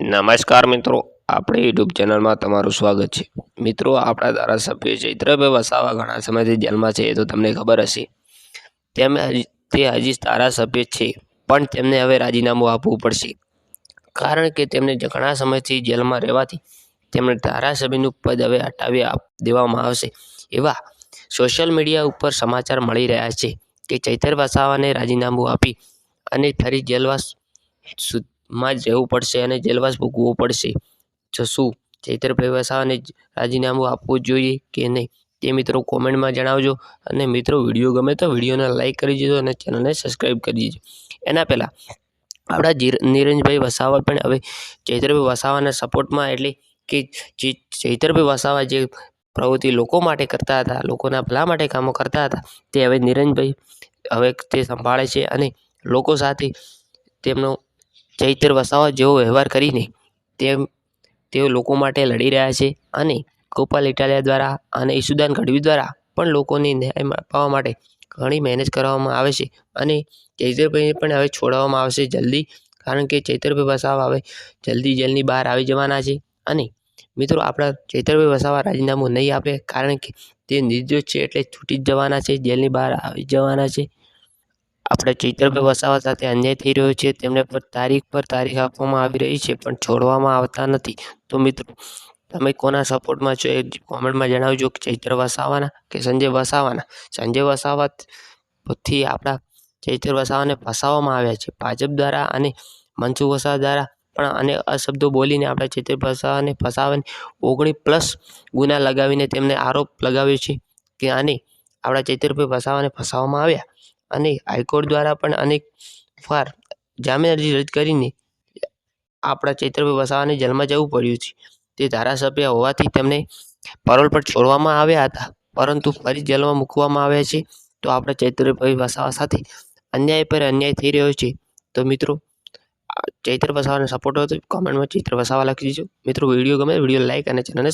નમસ્કાર મિત્રો, આપણી યુટ્યુબ ચેનલમાં તમારું સ્વાગત છે. મિત્રો, આપણા ધારાસભ્ય ચૈત્રભાઈ વસાવા ઘણા સમયથી જેલમાં છે, એ તો તમને ખબર હશે. તેમ તે હજી ધારાસભ્ય છે, પણ તેમને હવે રાજીનામું આપવું પડશે. કારણ કે તેમને ઘણા સમયથી જેલમાં રહેવાથી તેમણે ધારાસભ્યનું પદ હવે હટાવી દેવામાં આવશે. એવા સોશિયલ મીડિયા ઉપર સમાચાર મળી રહ્યા છે કે ચૈતર વસાવાને રાજીનામું આપી અને ફરી જેલવાસ માં જ રહેવું પડશે અને જેલવાસ ભોગવવો પડશે. જો શું? ચૈતરભાઈ વસાવાને રાજીનામું આપવું જોઈએ કે નહીં? તે મિત્રો કોમેન્ટમાં જણાવજો. અને મિત્રો, વીડિયો ગમે તો વિડીયોને લાઈક કરી દેજો અને ચેનલને સબસ્ક્રાઈબ કરી દેજો. એના પહેલાં, આપણા નિરંજભાઈ વસાવા પણ હવે ચૈતરભાઈ વસાવાના સપોર્ટમાં એટલે કે જે ચૈતરભાઈ વસાવા જે પ્રવૃત્તિ લોકો માટે કરતા હતા, લોકોના ભલા માટે કામો કરતા હતા, તે હવે નીરજભાઈ હવે તે સંભાળે છે અને લોકો સાથે તેમનો ચૈતર વસાવા જેવો વ્યવહાર કરીને તેમ તેઓ લોકો માટે લડી રહ્યા છે અને ગોપાલ ઇટાલિયા દ્વારા અને ઈશુદાન ગઢવી દ્વારા પણ લોકોને ન્યાય અપાવવા માટે ઘણી મહેનત કરવામાં આવે છે અને ચૈતરભાઈને પણ હવે છોડાવવામાં આવશે જલ્દી, કારણ કે ચૈતરભાઈ વસાવા હવે જલ્દી જેલની બહાર આવી જવાના છે અને મિત્રો આપણા ચૈતરભાઈ વસાવા રાજીનામું નહીં આપે, કારણ કે તે નિર્દોષ છે એટલે છૂટી જ જવાના છે, જેલની બહાર આવી જવાના છે. આપણે ચૈતરભાઈ વસાવા સાથે અન્યાય થઈ રહ્યો છે તેમને પર તારીખ પર તારીખ આપવામાં આવી રહી છે, પણ છોડવામાં આવતા નથી. તો મિત્રો, તમે કોના સપોર્ટમાં છો એ કોમેન્ટમાં જણાવજો કે ચૈત્ર વસાવાના કે સંજય વસાવાના? સંજય વસાવા થી આપણા ચૈત્ર વસાવાને ફસાવવામાં આવ્યા છે. ભાજપ દ્વારા અને મનસુખ વસાવા દ્વારા પણ અને અશબ્દો બોલીને આપણા ચૈત્ર વસાવાને ફસાવીને ઓગણીસ પ્લસ ગુના લગાવીને તેમને આરોપ લગાવ્યો છે કે આને આપણા ચૈતરભાઈ વસાવાને ફસાવવામાં આવ્યા. અને હાઈકોર્ટ દ્વારા પણ અનેક વાર જામીન અરજી રદ કરીને આપણા ચૈત્રભાઈ વસાવાને જેલમાં જવું પડ્યું છે. તે ધારાસભ્ય હોવાથી તેમને પરોલ પર છોડવામાં આવ્યા હતા. પરંતુ ફરી જેલમાં મૂકવામાં આવ્યા છે. તો આપણા ચૈત્રભાઈ વસાવા સાથે અન્યાય પર અન્યાય થઈ રહ્યો છે. તો મિત્રો ચૈત્ર વસાવાને સપોર્ટ હોય તો કોમેન્ટમાં ચૈત્ર વસાવા લખી દીજો. મિત્રો, વીડિયો ગમે વીડિયો લાઇક અને ચેનલને